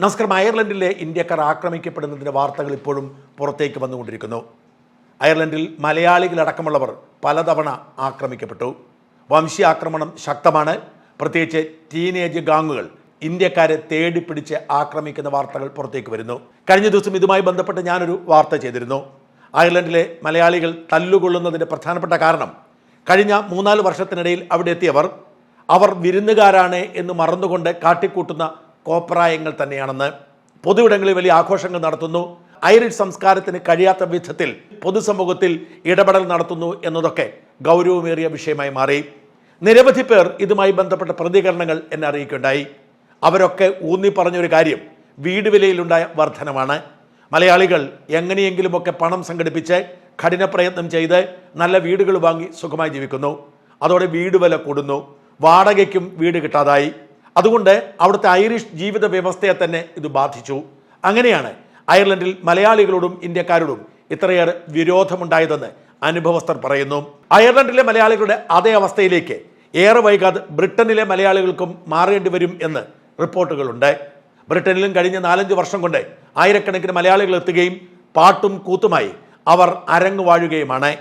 നമസ്കാരം. അയർലൻഡിലെ ഇന്ത്യക്കാർ ആക്രമിക്കപ്പെടുന്നതിന്റെ വാർത്തകൾ ഇപ്പോഴും പുറത്തേക്ക് വന്നുകൊണ്ടിരിക്കുന്നു. അയർലൻഡിൽ മലയാളികളടക്കമുള്ളവർ പലതവണ ആക്രമിക്കപ്പെട്ടു. വംശീയാക്രമണം ശക്തമാണ്. പ്രത്യേകിച്ച് ടീനേജ് ഗാങ്ങുകൾ ഇന്ത്യക്കാരെ തേടിപ്പിടിച്ച് ആക്രമിക്കുന്ന വാർത്തകൾ പുറത്തേക്ക് വരുന്നു. കഴിഞ്ഞ ദിവസം ഇതുമായി ബന്ധപ്പെട്ട് ഞാനൊരു വാർത്ത ചെയ്തിരുന്നു. അയർലൻഡിലെ മലയാളികൾ തല്ലുകൊള്ളുന്നതിന്റെ പ്രധാനപ്പെട്ട കാരണം കഴിഞ്ഞ മൂന്നാൽ വർഷത്തിനിടയിൽ അവിടെ എത്തിയവർ. അവർ വിരുന്നുകാരാണ് എന്ന് മറന്നുകൊണ്ട് കാട്ടിക്കൂട്ടുന്ന കോപ്രായങ്ങൾ തന്നെയാണെന്ന് പൊതുവിടങ്ങളിൽ വലിയ ആഘോഷങ്ങൾ നടത്തുന്നു. ഐറിഷ് സംസ്കാരത്തിന് കഴിയാത്ത വിധത്തിൽ പൊതുസമൂഹത്തിൽ ഇടപെടൽ നടത്തുന്നു എന്നതൊക്കെ ഗൗരവമേറിയ വിഷയമായി മാറി. നിരവധി പേർ ഇതുമായി ബന്ധപ്പെട്ട പ്രതികരണങ്ങൾ എന്നെ അറിയിക്കുകയുണ്ടായി. അവരൊക്കെ ഊന്നി പറഞ്ഞൊരു കാര്യം വീട് വിലയിലുണ്ടായ വർധനമാണ്. മലയാളികൾ എങ്ങനെയെങ്കിലുമൊക്കെ പണം സംഘടിപ്പിച്ച് കഠിന പ്രയത്നം ചെയ്ത് നല്ല വീടുകൾ വാങ്ങി സുഖമായി ജീവിക്കുന്നു. അതോടെ വീട് വില കൂടുന്നു. വാടകയ്ക്കും വീട് കിട്ടാതായി. അതുകൊണ്ട് അവിടുത്തെ ഐറിഷ് ജീവിത വ്യവസ്ഥയെ തന്നെ ഇത് ബാധിച്ചു. അങ്ങനെയാണ് അയർലൻഡിൽ മലയാളികളോടും ഇന്ത്യക്കാരോടും ഇത്രയേറെ വിരോധമുണ്ടായതെന്ന് അനുഭവസ്ഥർ പറയുന്നു. അയർലൻഡിലെ മലയാളികളുടെ അതേ അവസ്ഥയിലേക്ക് ഏറെ വൈകാതെ ബ്രിട്ടനിലെ മലയാളികൾക്കും മാറേണ്ടി വരും എന്ന് റിപ്പോർട്ടുകളുണ്ട്. ബ്രിട്ടനിലും കഴിഞ്ഞ നാലഞ്ച് വർഷം കൊണ്ട് ആയിരക്കണക്കിന് മലയാളികൾ എത്തുകയും പാട്ടും കൂത്തുമായി അവർ അരങ്ങു വാഴുകയുമാണ്.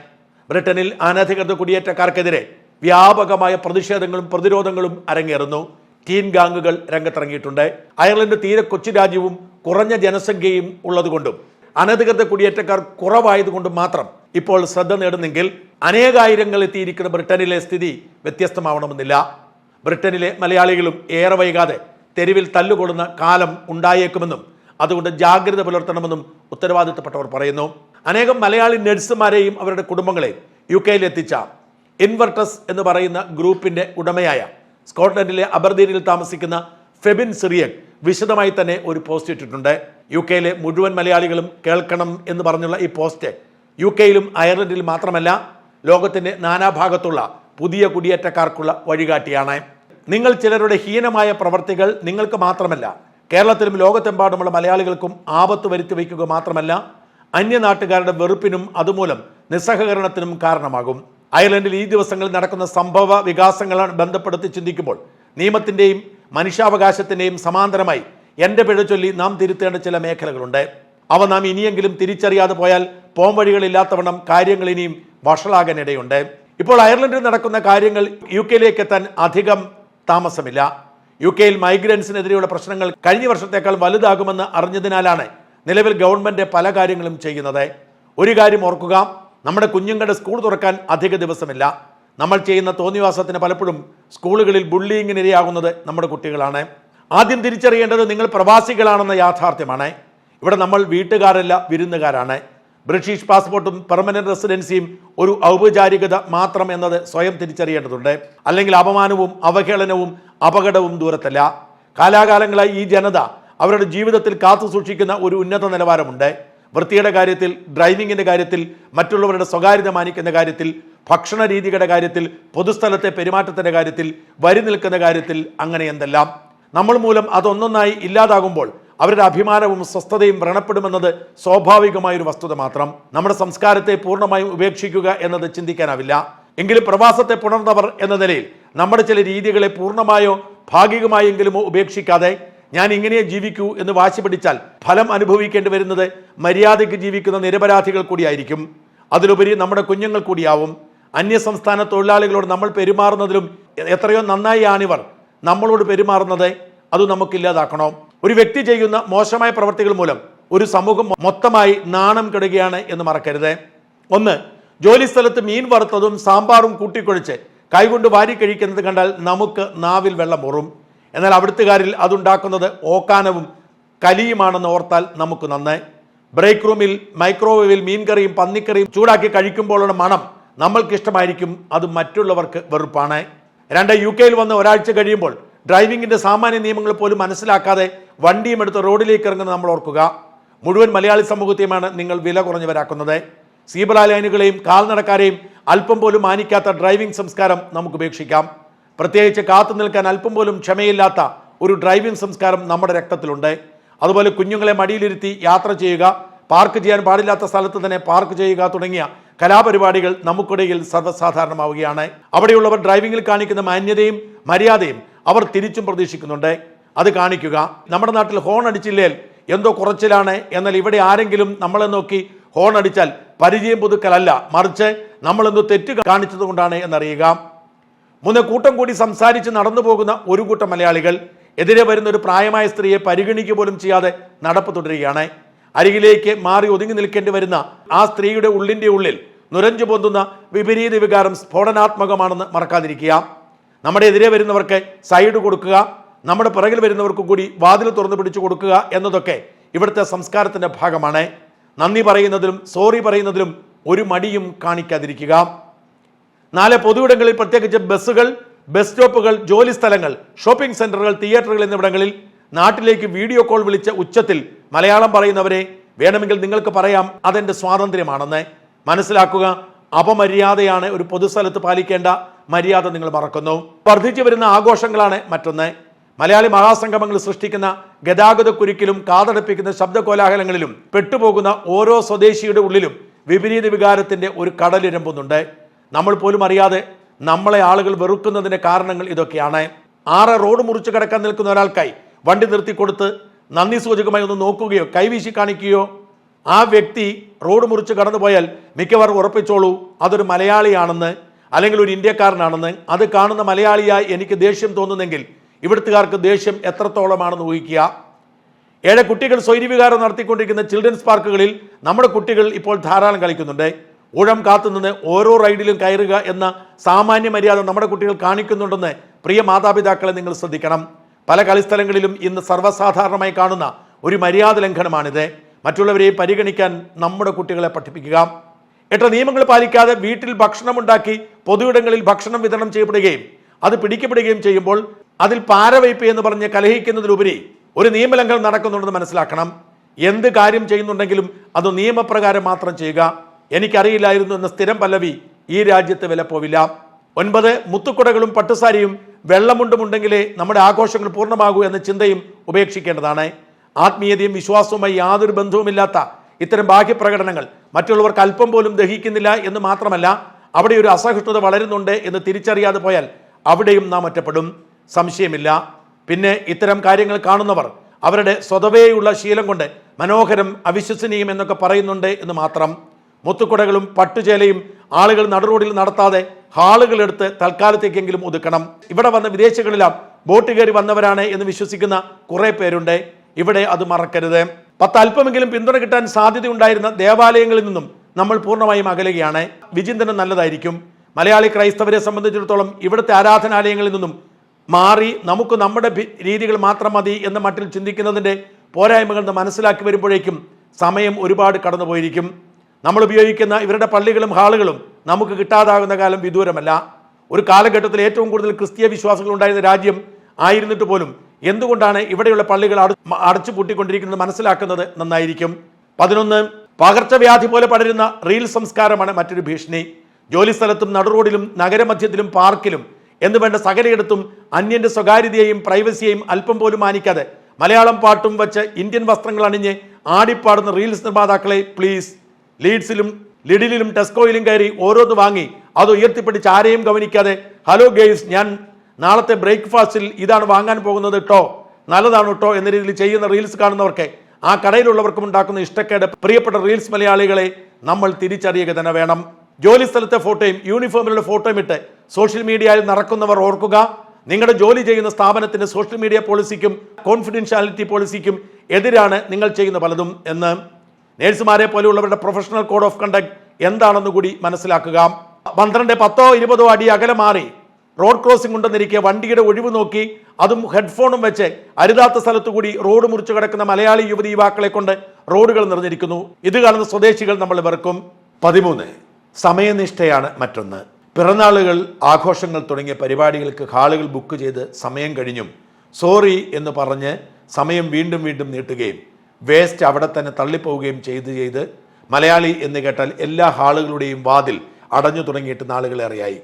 ബ്രിട്ടനിൽ അനധികൃത കുടിയേറ്റക്കാർക്കെതിരെ വ്യാപകമായ പ്രതിഷേധങ്ങളും പ്രതിരോധങ്ങളും അരങ്ങേറുന്നു. ടീൻ ഗാങ്ങുകൾ രംഗത്തിറങ്ങിയിട്ടുണ്ട്. അയർലൻഡ് തീരെ കൊച്ചു രാജ്യവും കുറഞ്ഞ ജനസംഖ്യയും ഉള്ളതുകൊണ്ടും അനധികൃത കുടിയേറ്റക്കാർ കുറവായതുകൊണ്ടും മാത്രം ഇപ്പോൾ ശ്രദ്ധ നേടുന്നെങ്കിൽ അനേകായിരങ്ങൾ എത്തിയിരിക്കുന്ന ബ്രിട്ടനിലെ സ്ഥിതി വ്യത്യസ്തമാവണമെന്നില്ല. ബ്രിട്ടനിലെ മലയാളികളും ഏറെ വൈകാതെ തെരുവിൽ തല്ലുകൊള്ളുന്ന കാലം ഉണ്ടായേക്കുമെന്നും അതുകൊണ്ട് ജാഗ്രത പുലർത്തണമെന്നും ഉത്തരവാദിത്തപ്പെട്ടവർ പറയുന്നു. അനേകം മലയാളി നഴ്സുമാരെയും അവരുടെ കുടുംബങ്ങളെയും യു കെയിൽ എത്തിച്ച ഇൻവെർട്ടസ് എന്ന് പറയുന്ന ഗ്രൂപ്പിന്റെ ഉടമയായ സ്കോട്ട്ലൻഡിലെ അബർദീനിൽ താമസിക്കുന്ന ഫെബിൻ സിറിയക് വിശദമായി തന്നെ ഒരു പോസ്റ്റ് ഇട്ടിട്ടുണ്ട്. യു കെയിലെ മുഴുവൻ മലയാളികളും കേൾക്കണം എന്ന് പറഞ്ഞുള്ള ഈ പോസ്റ്റ് യു കെയിലും അയർലൻഡിലും മാത്രമല്ല ലോകത്തിന്റെ നാനാഭാഗത്തുള്ള പുതിയ കുടിയേറ്റക്കാർക്കുള്ള വഴികാട്ടിയാണ്. നിങ്ങൾ ചിലരുടെ ഹീനമായ പ്രവർത്തികൾ നിങ്ങൾക്ക് മാത്രമല്ല കേരളത്തിലും ലോകത്തെമ്പാടുമുള്ള മലയാളികൾക്കും ആപത്ത് വരുത്തി വയ്ക്കുക മാത്രമല്ല അന്യനാട്ടുകാരുടെ വെറുപ്പിനും അതുമൂലം നിസ്സഹകരണത്തിനും കാരണമാകും. അയർലൻഡിൽ ഈ ദിവസങ്ങളിൽ നടക്കുന്ന സംഭവ വികാസങ്ങളെ ബന്ധപ്പെടുത്തി ചിന്തിക്കുമ്പോൾ നിയമത്തിന്റെയും മനുഷ്യാവകാശത്തിന്റെയും സമാന്തരമായി എന്റെ പിഴ ചൊല്ലി നാം തിരുത്തേണ്ട ചില മേഖലകളുണ്ട്. അവ നാം ഇനിയെങ്കിലും തിരിച്ചറിയാതെ പോയാൽ പോംവഴികളില്ലാത്തവണ്ണം കാര്യങ്ങൾ ഇനിയും വഷളാകാനിടയുണ്ട്. ഇപ്പോൾ അയർലൻഡിൽ നടക്കുന്ന കാര്യങ്ങൾ യു കെയിലേക്ക് എത്താൻ അധികം താമസമില്ല. യു കെയിൽ മൈഗ്രൻസിനെതിരെയുള്ള പ്രശ്നങ്ങൾ കഴിഞ്ഞ വർഷത്തേക്കാൾ വലുതാകുമെന്ന് അറിഞ്ഞതിനാലാണ് നിലവിൽ ഗവൺമെന്റ് പല കാര്യങ്ങളും ചെയ്യുന്നത്. ഒരു കാര്യം ഓർക്കുക നമ്മുടെ കുഞ്ഞുങ്ങളുടെ സ്കൂൾ തുറക്കാൻ അധിക ദിവസമില്ല. നമ്മൾ ചെയ്യുന്ന തോന്നിവാസത്തിന് പലപ്പോഴും സ്കൂളുകളിൽ ബുള്ളിങ്ങിന് ഇരയാകുന്നത് നമ്മുടെ കുട്ടികളാണ്. ആദ്യം തിരിച്ചറിയേണ്ടത് നിങ്ങൾ പ്രവാസികളാണെന്ന യാഥാർത്ഥ്യമാണ്. ഇവിടെ നമ്മൾ വീട്ടുകാരല്ല വിരുന്നുകാരാണ്. ബ്രിട്ടീഷ് പാസ്പോർട്ടും പെർമനന്റ് റെസിഡൻസിയും ഒരു ഔപചാരികത മാത്രം എന്നത് സ്വയം തിരിച്ചറിയേണ്ടതുണ്ട്. അല്ലെങ്കിൽ അപമാനവും അവഹേളനവും അപകടവും ദൂരത്തല്ല. കാലാകാലങ്ങളായി ഈ ജനത അവരുടെ ജീവിതത്തിൽ കാത്തു സൂക്ഷിക്കുന്ന ഒരു ഉന്നത നിലവാരമുണ്ട്. വൃത്തിയുടെ കാര്യത്തിൽ ഡ്രൈവിങ്ങിന്റെ കാര്യത്തിൽ മറ്റുള്ളവരുടെ സ്വകാര്യത മാനിക്കുന്ന കാര്യത്തിൽ ഭക്ഷണ രീതികളുടെ കാര്യത്തിൽ പൊതുസ്ഥലത്തെ പെരുമാറ്റത്തിന്റെ കാര്യത്തിൽ വരി നിൽക്കുന്ന കാര്യത്തിൽ അങ്ങനെ എന്തെല്ലാം. നമ്മൾ മൂലം അതൊന്നൊന്നായി ഇല്ലാതാകുമ്പോൾ അവരുടെ അഭിമാനവും സ്വസ്ഥതയും വ്രണപ്പെടുമെന്നത് സ്വാഭാവികമായൊരു വസ്തുത മാത്രം. നമ്മുടെ സംസ്കാരത്തെ പൂർണമായും ഉപേക്ഷിക്കുക എന്നത് ചിന്തിക്കാനാവില്ല. എങ്കിലും പ്രവാസത്തെ പുണർന്നവർ എന്ന നിലയിൽ നമ്മുടെ ചില രീതികളെ പൂർണമായോ ഭാഗികമായെങ്കിലുമോ ഉപേക്ഷിക്കാതെ ഞാൻ ഇങ്ങനെ ജീവിക്കൂ എന്ന് വാശി പിടിച്ചാൽ ഫലം അനുഭവിക്കേണ്ടി വരുന്നത് മര്യാദയ്ക്ക് ജീവിക്കുന്ന നിരപരാധികൾ കൂടിയായിരിക്കും. അതിലുപരി നമ്മുടെ കുഞ്ഞുങ്ങൾ കൂടിയാവും. അന്യസംസ്ഥാന തൊഴിലാളികളോട് നമ്മൾ പെരുമാറുന്നതിലും എത്രയോ നന്നായി ആണിവർ നമ്മളോട് പെരുമാറുന്നത്. അത് നമുക്കില്ലാതാക്കണോ? ഒരു വ്യക്തി ചെയ്യുന്ന മോശമായ പ്രവർത്തികൾ മൂലം ഒരു സമൂഹം മൊത്തമായി നാണം കെടുകയാണ് എന്ന് മറക്കരുത്. ഒന്ന് ജോലി സ്ഥലത്ത് മീൻ വറുത്തതും സാമ്പാറും കൂട്ടിക്കൊഴിച്ച് കൈകൊണ്ട് വാരി കഴിക്കുന്നത് കണ്ടാൽ നമുക്ക് നാവിൽ വെള്ളം മുറും എന്നാൽ അവിടുത്തുകാരിൽ അതുണ്ടാക്കുന്നത് ഓക്കാനവും കലിയുമാണെന്ന് ഓർത്താൽ നമുക്ക് നന്നായി. ബ്രേക്ക് റൂമിൽ മൈക്രോവേവിൽ മീൻകറിയും പന്നിക്കറിയും ചൂടാക്കി കഴിക്കുമ്പോഴുള്ള മണം നമ്മൾക്ക് ഇഷ്ടമായിരിക്കും അത് മറ്റുള്ളവർക്ക് വെറുപ്പാണ്. രണ്ട് യു കെയിൽ വന്ന് ഒരാഴ്ച കഴിയുമ്പോൾ ഡ്രൈവിംഗിന്റെ സാമാന്യ നിയമങ്ങൾ പോലും മനസ്സിലാക്കാതെ വണ്ടിയും എടുത്ത് റോഡിലേക്ക് ഇറങ്ങുന്നത് നമ്മൾ ഓർക്കുക. മുഴുവൻ മലയാളി സമൂഹത്തെയുമാണ് നിങ്ങൾ വില കുറഞ്ഞവരാക്കുന്നത്. സീബ്ര ലൈനുകളെയും കാൽനടക്കാരെയും അല്പം പോലും മാനിക്കാത്ത ഡ്രൈവിംഗ് സംസ്കാരം നമുക്ക് ഉപേക്ഷിക്കാം. പ്രത്യേകിച്ച് കാത്തു നിൽക്കാൻ അല്പം പോലും ക്ഷമയില്ലാത്ത ഒരു ഡ്രൈവിംഗ് സംസ്കാരം നമ്മുടെ രക്തത്തിലുണ്ട്. അതുപോലെ കുഞ്ഞുങ്ങളെ മടിയിലിരുത്തി യാത്ര ചെയ്യുക പാർക്ക് ചെയ്യാൻ പാടില്ലാത്ത സ്ഥലത്ത് തന്നെ പാർക്ക് ചെയ്യുക തുടങ്ങിയ കലാപരിപാടികൾ നമുക്കിടയിൽ സർവസാധാരണമാവുകയാണ്. അവിടെയുള്ളവർ ഡ്രൈവിംഗിൽ കാണിക്കുന്ന മാന്യതയും മര്യാദയും അവർ തിരിച്ചും പ്രതീക്ഷിക്കുന്നുണ്ട്. അത് കാണിക്കുക നമ്മുടെ നാട്ടിൽ ഹോൺ അടിച്ചില്ലേൽ എന്തോ കുറച്ചിലാണ് എന്നാൽ ഇവിടെ ആരെങ്കിലും നമ്മളെ നോക്കി ഹോൺ അടിച്ചാൽ പരിചയം പുതുക്കലല്ല. മറിച്ച് നമ്മളെന്തോ തെറ്റ് കാണിച്ചതുകൊണ്ടാണ് എന്നറിയുക. മൂന്ന് കൂട്ടം കൂടി സംസാരിച്ച് നടന്നു പോകുന്ന ഒരു കൂട്ടം മലയാളികൾ എതിരെ വരുന്ന ഒരു പ്രായമായ സ്ത്രീയെ പരിഗണിക്കുക പോലും ചെയ്യാതെ നടപ്പ് തുടരുകയാണ്. അരികിലേക്ക് മാറി ഒതുങ്ങി നിൽക്കേണ്ടി വരുന്ന ആ സ്ത്രീയുടെ ഉള്ളിന്റെ ഉള്ളിൽ നുരഞ്ഞു പൊന്തുന്ന വിപരീത വികാരം സ്ഫോടനാത്മകമാണെന്ന് മറക്കാതിരിക്കുക. നമ്മുടെ എതിരെ വരുന്നവർക്ക് സൈഡ് കൊടുക്കുക നമ്മുടെ പിറകിൽ വരുന്നവർക്ക് കൂടി വാതിൽ തുറന്നു പിടിച്ചു കൊടുക്കുക എന്നതൊക്കെ ഇവിടുത്തെ സംസ്കാരത്തിന്റെ ഭാഗമാണ്. നന്ദി പറയുന്നതിലും സോറി പറയുന്നതിലും ഒരു മടിയും കാണിക്കാതിരിക്കുക. നാല് പൊതുവിടങ്ങളിൽ പ്രത്യേകിച്ച് ബസ്സുകൾ ബസ് സ്റ്റോപ്പുകൾ ജോലി സ്ഥലങ്ങൾ ഷോപ്പിംഗ് സെന്ററുകൾ തിയേറ്ററുകൾ എന്നിവിടങ്ങളിൽ നാട്ടിലേക്ക് വീഡിയോ കോൾ വിളിച്ച ഉച്ചത്തിൽ മലയാളം പറയുന്നവരെ വേണമെങ്കിൽ നിങ്ങൾക്ക് പറയാം അതെന്റെ സ്വാതന്ത്ര്യമാണെന്ന്. മനസ്സിലാക്കുക അപമര്യാദയാണ് ഒരു പൊതുസ്ഥലത്ത് പാലിക്കേണ്ട മര്യാദ നിങ്ങൾ മറക്കുന്നു. വർദ്ധിച്ചു വരുന്ന ആഘോഷങ്ങളാണ് മറ്റൊന്ന്. മലയാളി മഹാസംഗമങ്ങൾ സൃഷ്ടിക്കുന്ന ഗതാഗത കുരുക്കിലും കാതടപ്പിക്കുന്ന ശബ്ദ കോലാഹലങ്ങളിലും പെട്ടുപോകുന്ന ഓരോ സ്വദേശിയുടെ ഉള്ളിലും വിപരീത വികാരത്തിന്റെ ഒരു കടലിരമ്പുന്നുണ്ട് നമ്മൾ പോലും അറിയാതെ നമ്മളെ ആളുകൾ വെറുക്കുന്നതിന്റെ കാരണങ്ങൾ ഇതൊക്കെയാണ്. ആറ് റോഡ് മുറിച്ച് കിടക്കാൻ നിൽക്കുന്ന ഒരാൾക്കായി വണ്ടി നിർത്തിക്കൊടുത്ത് നന്ദി സൂചകമായി ഒന്ന് നോക്കുകയോ കൈവീശി കാണിക്കുകയോ ആ വ്യക്തി റോഡ് മുറിച്ച് കടന്നുപോയാൽ മിക്കവാറും ഉറപ്പിച്ചോളൂ അതൊരു മലയാളിയാണെന്ന് അല്ലെങ്കിൽ ഒരു ഇന്ത്യക്കാരനാണെന്ന്. അത് കാണുന്ന മലയാളിയായി എനിക്ക് ദേഷ്യം തോന്നുന്നെങ്കിൽ ഇവിടുത്തുകാർക്ക് ദേഷ്യം എത്രത്തോളമാണെന്ന് ഊഹിക്കുക. ഏഴ് കുട്ടികൾ സ്വൈര്യവികാരം നടത്തിക്കൊണ്ടിരിക്കുന്ന ചിൽഡ്രൻസ് പാർക്കുകളിൽ നമ്മുടെ കുട്ടികൾ ഇപ്പോൾ ധാരാളം കളിക്കുന്നുണ്ട്. ഊഴം കാത്തുനിന്ന് ഓരോ റൈഡിലും കയറുക എന്ന സാമാന്യ മര്യാദ നമ്മുടെ കുട്ടികൾ കാണിക്കുന്നുണ്ടെന്ന് പ്രിയ മാതാപിതാക്കളെ നിങ്ങൾ ശ്രദ്ധിക്കണം. പല കളിസ്ഥലങ്ങളിലും ഇന്ന് സർവസാധാരണമായി കാണുന്ന ഒരു മര്യാദ ലംഘനമാണിത്. മറ്റുള്ളവരെ പരിഗണിക്കാൻ നമ്മുടെ കുട്ടികളെ പഠിപ്പിക്കുക. എട്ട് നിയമങ്ങൾ പാലിക്കാതെ വീട്ടിൽ ഭക്ഷണമുണ്ടാക്കി പൊതുയിടങ്ങളിൽ ഭക്ഷണം വിതരണം ചെയ്യപ്പെടുകയും അത് പിടിക്കപ്പെടുകയും ചെയ്യുമ്പോൾ അതിൽ പാരവയ്പ് എന്ന് പറഞ്ഞ് കലഹിക്കുന്നതിലുപരി ഒരു നിയമലംഘനം നടക്കുന്നുണ്ടെന്ന് മനസ്സിലാക്കണം. എന്ത് കാര്യം ചെയ്യുന്നുണ്ടെങ്കിലും അത് നിയമപ്രകാരം മാത്രം ചെയ്യുക. എനിക്കറിയില്ലായിരുന്നു എന്ന സ്ഥിരം പല്ലവി ഈ രാജ്യത്ത് വില പോവില്ല. ഒൻപത് മുത്തുക്കുടകളും പട്ടുസാരിയും വെള്ളമുണ്ടുമുണ്ടെങ്കിലേ നമ്മുടെ ആഘോഷങ്ങൾ പൂർണമാകൂ എന്ന ചിന്തയും ഉപേക്ഷിക്കേണ്ടതാണ്. ആത്മീയതയും വിശ്വാസവുമായി യാതൊരു ബന്ധവുമില്ലാത്ത ഇത്തരം ബാഹ്യപ്രകടനങ്ങൾ മറ്റുള്ളവർക്ക് അല്പം പോലും ദഹിക്കുന്നില്ല എന്ന് മാത്രമല്ല അവിടെ ഒരു അസഹിഷ്ണുത വളരുന്നുണ്ട് എന്ന് തിരിച്ചറിയാതെ പോയാൽ അവിടെയും നാം ഒറ്റപ്പെടും. സംശയമില്ല. പിന്നെ ഇത്തരം കാര്യങ്ങൾ കാണുന്നവർ അവരുടെ സ്വതവേയുള്ള ശീലം കൊണ്ട് മനോഹരം അവിശ്വസനീയം എന്നൊക്കെ പറയുന്നുണ്ട് എന്ന് മാത്രം. മുത്തുക്കുടകളും പട്ടുചേലയും ആളുകൾ നടുറോഡിൽ നടത്താതെ ഹാളുകളെടുത്ത് തൽക്കാലത്തേക്കെങ്കിലും ഒതുക്കണം. ഇവിടെ വന്ന വിദേശികളിലാം ബോട്ട് കയറി വന്നവരാണ് എന്ന് വിശ്വസിക്കുന്ന കുറെ പേരുണ്ട്. ഇവിടെ അത് മറക്കരുത്. പത്ത് അല്പമെങ്കിലും പിന്തുണ കിട്ടാൻ സാധ്യതയുണ്ടായിരുന്ന ദേവാലയങ്ങളിൽ നിന്നും നമ്മൾ പൂർണമായും അകലുകയാണ്. വിചിന്തനം നല്ലതായിരിക്കും. മലയാളി ക്രൈസ്തവരെ സംബന്ധിച്ചിടത്തോളം ഇവിടുത്തെ ആരാധനാലയങ്ങളിൽ നിന്നും മാറി നമുക്ക് നമ്മുടെ രീതികൾ മാത്രം മതി എന്ന മട്ടിൽ ചിന്തിക്കുന്നതിന്റെ പോരായ്മകൾ മനസ്സിലാക്കി വരുമ്പോഴേക്കും സമയം ഒരുപാട് കടന്നുപോയിരിക്കും. നമ്മൾ ഉപയോഗിക്കുന്ന ഇവരുടെ പള്ളികളും ഹാളുകളും നമുക്ക് കിട്ടാതാകുന്ന കാലം വിദൂരമല്ല. ഒരു കാലഘട്ടത്തിൽ ഏറ്റവും കൂടുതൽ ക്രിസ്തീയ വിശ്വാസികൾ ഉണ്ടായിരുന്ന രാജ്യം ആയിരുന്നിട്ട് പോലും എന്തുകൊണ്ടാണ് ഇവിടെയുള്ള പള്ളികൾ അടു അടച്ചു പൂട്ടിക്കൊണ്ടിരിക്കുന്നത് മനസ്സിലാക്കുന്നത് നന്നായിരിക്കും. പതിനൊന്ന് പകർച്ചവ്യാധി പോലെ പടരുന്ന റീൽ സംസ്കാരമാണ് മറ്റൊരു ഭീഷണി. ജോലിസ്ഥലത്തും നടുറോഡിലും നഗരമധ്യത്തിലും പാർക്കിലും എന്ന് വേണ്ട സകലയിടത്തും അന്യന്റെ സ്വകാര്യതയെയും പ്രൈവസിയെയും അല്പം പോലും മാനിക്കാതെ മലയാളം പാട്ടും വെച്ച് ഇന്ത്യൻ വസ്ത്രങ്ങൾ അണിഞ്ഞ് ആടിപ്പാടുന്ന റീൽസ് നിർമ്മാതാക്കളെ പ്ലീസ് ലീഡ്സിലും ലിഡിലും ടെസ്കോയിലും കയറി ഓരോന്ന് വാങ്ങി അത് ഉയർത്തിപ്പിടിച്ച് ആരെയും ഗവനിക്കാതെ ഹലോ ഗെയ്സ് ഞാൻ നാളത്തെ ബ്രേക്ക്ഫാസ്റ്റിൽ ഇതാണ് വാങ്ങാൻ പോകുന്നത് കേട്ടോ നല്ലതാണ് കേട്ടോ എന്ന രീതിയിൽ ചെയ്യുന്ന റീൽസ് കാണുന്നവർക്ക് ആ കടയിലുള്ളവർക്കും ഉണ്ടാക്കുന്ന ഇഷ്ടക്കേട് പ്രിയപ്പെട്ട റീൽസ് മലയാളികളെ നമ്മൾ തിരിച്ചറിയുക തന്നെ വേണം. ജോലി സ്ഥലത്തെ ഫോട്ടോയും യൂണിഫോമിലുള്ള ഫോട്ടോയും ഇട്ട് സോഷ്യൽ മീഡിയയിൽ നടക്കുന്നവർ ഓർക്കുക. നിങ്ങളുടെ ജോലി ചെയ്യുന്ന സ്ഥാപനത്തിന്റെ സോഷ്യൽ മീഡിയ പോളിസിക്കും കോൺഫിഡൻഷ്യാലിറ്റി പോളിസിക്കും എതിരാണ് നിങ്ങൾ ചെയ്യുന്ന പലതും എന്ന്. നേഴ്സുമാരെ പോലെയുള്ളവരുടെ പ്രൊഫഷണൽ കോഡ് ഓഫ് കണ്ടക്ട് എന്താണെന്ന് കൂടി മനസ്സിലാക്കുക. പന്ത്രണ്ട് പത്തോ ഇരുപതോ അടി അകലെ മാറി റോഡ് ക്രോസിംഗ് ഉണ്ടെന്നിരിക്കെ വണ്ടിയുടെ ഒഴിവ് നോക്കി അതും ഹെഡ്ഫോണും വെച്ച് അരുതാത്ത സ്ഥലത്തു കൂടി റോഡ് മുറിച്ചു കിടക്കുന്ന മലയാളി യുവതി യുവാക്കളെ കൊണ്ട് റോഡുകൾ നിറഞ്ഞിരിക്കുന്നു. ഇത് കാണുന്ന സ്വദേശികൾ നമ്മൾ വെറുക്കും. പതിമൂന്ന് സമയനിഷ്ഠയാണ് മറ്റൊന്ന്. പിറന്നാളുകൾ ആഘോഷങ്ങൾ തുടങ്ങിയ പരിപാടികൾക്ക് ഹാളുകൾ ബുക്ക് ചെയ്ത് സമയം കഴിഞ്ഞും. സോറി എന്ന് പറഞ്ഞ് സമയം വീണ്ടും വീണ്ടും നീട്ടുകയും വേസ്റ്റ് അവിടെ തന്നെ തള്ളിപ്പോവുകയും ചെയ്ത് ചെയ്ത് മലയാളി എന്ന് കേട്ടാൽ എല്ലാ ഹാളുകളുടെയും വാതിൽ അടഞ്ഞു തുടങ്ങിയിട്ട് നാളുകളേറെയായി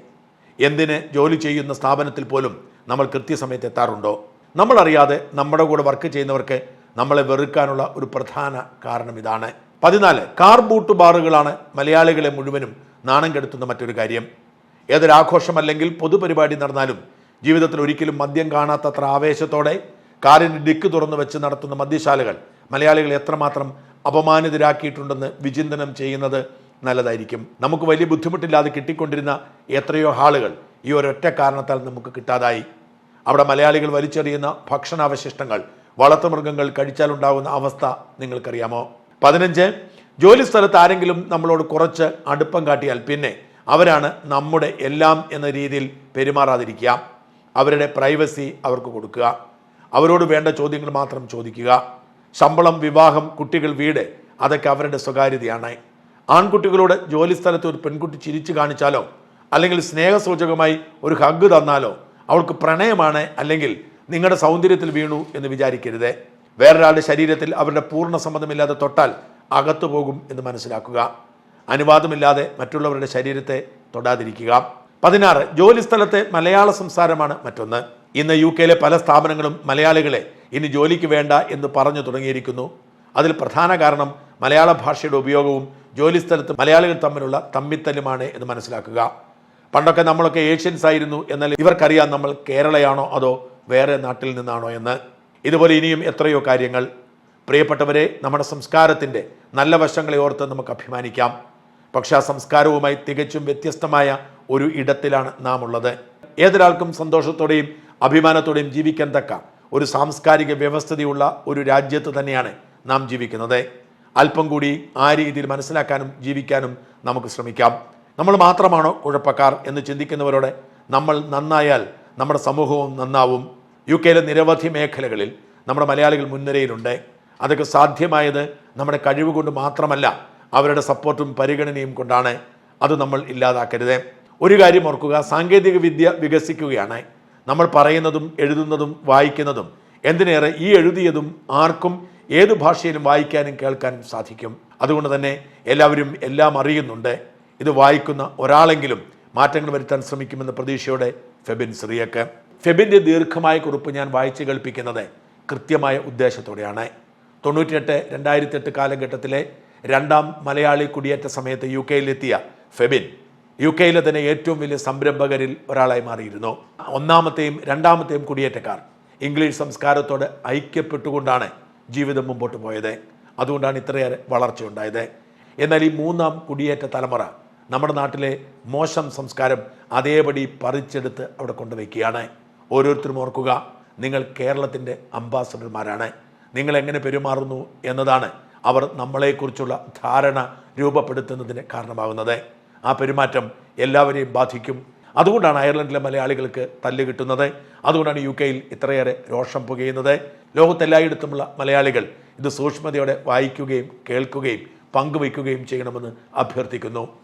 എന്തിന് ജോലി ചെയ്യുന്ന സ്ഥാപനത്തിൽ പോലും നമ്മൾ കൃത്യസമയത്ത് എത്താറുണ്ടോ? നമ്മളറിയാതെ നമ്മുടെ കൂടെ വർക്ക് ചെയ്യുന്നവർക്ക് നമ്മളെ വെറുക്കാനുള്ള ഒരു പ്രധാന കാരണം ഇതാണ്. പതിനാല് കാർ ബൂട്ട് ബാറുകളാണ് മലയാളികളെ മുഴുവനും നാണം കെടുത്തുന്ന മറ്റൊരു കാര്യം. ഏതൊരാഘോഷം അല്ലെങ്കിൽ പൊതുപരിപാടി നടന്നാലും ജീവിതത്തിൽ ഒരിക്കലും മദ്യം കാണാത്തത്ര ആവേശത്തോടെ കാറിന് ഡിക്ക് തുറന്നു വെച്ച് നടത്തുന്ന മദ്യശാലകൾ മലയാളികൾ എത്രമാത്രം അപമാനിതരാക്കിയിട്ടുണ്ടെന്ന് വിചിന്തനം ചെയ്യുന്നത് നല്ലതായിരിക്കും. നമുക്ക് വലിയ ബുദ്ധിമുട്ടില്ലാതെ കിട്ടിക്കൊണ്ടിരുന്ന എത്രയോ ഹാളുകൾ ഈ ഒരൊറ്റ കാരണത്താൽ നമുക്ക് കിട്ടാതായി. അവിടെ മലയാളികൾ വലിച്ചെറിയുന്ന ഭക്ഷണാവശിഷ്ടങ്ങൾ വളർത്തുമൃഗങ്ങൾ കഴിച്ചാലുണ്ടാകുന്ന അവസ്ഥ നിങ്ങൾക്കറിയാമോ? പതിനഞ്ച് ജോലി സ്ഥലത്ത് ആരെങ്കിലും നമ്മളോട് കുറച്ച് അടുപ്പം കാട്ടിയാൽ പിന്നെ അവരാണ് നമ്മുടെ എല്ലാം എന്ന രീതിയിൽ പെരുമാറാതിരിക്കുക. അവരുടെ പ്രൈവസി അവർക്ക് കൊടുക്കുക. അവരോട് വേണ്ട ചോദ്യങ്ങൾ മാത്രം ചോദിക്കുക. ശമ്പളം വിവാഹം കുട്ടികൾ വീട് അതൊക്കെ അവരുടെ സ്വകാര്യതയാണ്. ആൺകുട്ടികളോട് ജോലി സ്ഥലത്ത് ഒരു പെൺകുട്ടി ചിരിച്ചു കാണിച്ചാലോ? അല്ലെങ്കിൽ സ്നേഹസൂചകമായി ഒരു ഹഗ് തന്നാലോ? അവൾക്ക് പ്രണയമാണ് അല്ലെങ്കിൽ നിങ്ങളുടെ സൗന്ദര്യത്തിൽ വീണു എന്ന് വിചാരിക്കരുത്. വേറൊരാളുടെ ശരീരത്തിൽ അവരുടെ പൂർണ സമ്മതമില്ലാതെ തൊട്ടാൽ അകത്തു പോകും എന്ന് മനസ്സിലാക്കുക. അനുവാദമില്ലാതെ മറ്റുള്ളവരുടെ ശരീരത്തെ തൊടാതിരിക്കുക. പതിനാറ് ജോലി സ്ഥലത്തെ മലയാള സംസാരമാണ് മറ്റൊന്ന്. ഇന്ന് യു കെയിലെ പല സ്ഥാപനങ്ങളും മലയാളികളെ ഇനി ജോലിക്ക് വേണ്ട എന്ന് പറഞ്ഞു തുടങ്ങിയിരിക്കുന്നു. അതിൽ പ്രധാന കാരണം മലയാള ഭാഷയുടെ ഉപയോഗവും ജോലി സ്ഥലത്ത് മലയാളികൾ തമ്മിലുള്ള തമ്മിത്തല്ലുമാണ് എന്ന് മനസ്സിലാക്കുക. പണ്ടൊക്കെ നമ്മളൊക്കെ ഏഷ്യൻസ് ആയിരുന്നു എന്നാൽ ഇവർക്കറിയാം നമ്മൾ കേരളയാണോ അതോ വേറെ നാട്ടിൽ നിന്നാണോ എന്ന്. ഇതുപോലെ ഇനിയും എത്രയോ കാര്യങ്ങൾ. പ്രിയപ്പെട്ടവരെ നമ്മുടെ സംസ്കാരത്തിന്റെ നല്ല വശങ്ങളെ ഓർത്ത് നമുക്ക് അഭിമാനിക്കാം. പക്ഷേ ആ സംസ്കാരവുമായി തികച്ചും വ്യത്യസ്തമായ ഒരു ഇടത്തിലാണ് നാം ഉള്ളത് ഏതൊരാൾക്കും സന്തോഷത്തോടെയും അഭിമാനത്തോടെയും ജീവിക്കാൻ തക്ക ഒരു സാംസ്കാരിക വ്യവസ്ഥതയുള്ള ഒരു രാജ്യത്ത് തന്നെയാണ് നാം ജീവിക്കുന്നത്. അല്പം കൂടി ആ രീതിയിൽ മനസ്സിലാക്കാനും ജീവിക്കാനും നമുക്ക് ശ്രമിക്കാം. നമ്മൾ മാത്രമാണോ കുഴപ്പക്കാർ എന്ന് ചിന്തിക്കുന്നവരോട് നമ്മൾ നന്നായാൽ നമ്മുടെ സമൂഹവും നന്നാവും. യു കെയിലെ നിരവധി മേഖലകളിൽ നമ്മുടെ മലയാളികൾ മുൻനിരയിലുണ്ട്. അതൊക്കെ സാധ്യമായത് നമ്മുടെ കഴിവ് കൊണ്ട് മാത്രമല്ല അവരുടെ സപ്പോർട്ടും പരിഗണനയും കൊണ്ടാണ്. അത് നമ്മൾ ഇല്ലാതാക്കരുത്. ഒരു കാര്യം ഓർക്കുക സാങ്കേതിക വിദ്യ വികസിക്കുകയാണ്. നമ്മൾ പറയുന്നതും എഴുതുന്നതും വായിക്കുന്നതും എന്തിനേറെ ഈ എഴുതിയതും ആർക്കും ഏത് ഭാഷയിലും വായിക്കാനും കേൾക്കാനും സാധിക്കും. അതുകൊണ്ട് തന്നെ എല്ലാവരും എല്ലാം അറിയുന്നുണ്ട്. ഇത് വായിക്കുന്ന ഒരാളെങ്കിലും മാറ്റങ്ങൾ വരുത്താൻ ശ്രമിക്കുമെന്ന പ്രതീക്ഷയോടെ ഫെബിൻ സിറിയക്ക്. ഫെബിന്റെ ദീർഘമായ കുറിപ്പ് ഞാൻ വായിച്ചു കേൾപ്പിക്കുന്നത് കൃത്യമായ ഉദ്ദേശത്തോടെയാണ്. തൊണ്ണൂറ്റിയെട്ട് രണ്ടായിരത്തി എട്ട് കാലഘട്ടത്തിലെ രണ്ടാം മലയാളി കുടിയേറ്റ സമയത്ത് യു കെയിലെത്തിയ ഫെബിൻ യു കെയിലെ തന്നെ ഏറ്റവും വലിയ സംരംഭകരിൽ ഒരാളായി മാറിയിരുന്നു. ഒന്നാമത്തെയും രണ്ടാമത്തെയും കുടിയേറ്റക്കാർ ഇംഗ്ലീഷ് സംസ്കാരത്തോട് ഐക്യപ്പെട്ടുകൊണ്ടാണ് ജീവിതം മുമ്പോട്ട് പോയത്. അതുകൊണ്ടാണ് ഇത്രയേറെ വളർച്ച ഉണ്ടായത്. എന്നാൽ ഈ മൂന്നാം കുടിയേറ്റ തലമുറ നമ്മുടെ നാട്ടിലെ മോശം സംസ്കാരം അതേപടി പറിച്ചെടുത്ത് അവിടെ കൊണ്ടുവയ്ക്കുകയാണ്. ഓരോരുത്തരും ഓർക്കുക നിങ്ങൾ കേരളത്തിന്റെ അംബാസഡർമാരാണ്. നിങ്ങൾ എങ്ങനെ പെരുമാറുന്നു എന്നതാണ് അവർ നമ്മളെക്കുറിച്ചുള്ള ധാരണ രൂപപ്പെടുത്തുന്നതിന് കാരണമാകുന്നത്. ആ പെരുമാറ്റം എല്ലാവരെയും ബാധിക്കും. അതുകൊണ്ടാണ് അയർലൻഡിലെ മലയാളികൾക്ക് തല്ല് കിട്ടുന്നത്. അതുകൊണ്ടാണ് യു കെയിൽ ഇത്രയേറെ രോഷം പുകയുന്നത്. ലോകത്തെല്ലായിടത്തുമുള്ള മലയാളികൾ ഇത് സൂക്ഷ്മതയോടെ വായിക്കുകയും കേൾക്കുകയും പങ്കുവയ്ക്കുകയും ചെയ്യണമെന്ന് അഭ്യർത്ഥിക്കുന്നു.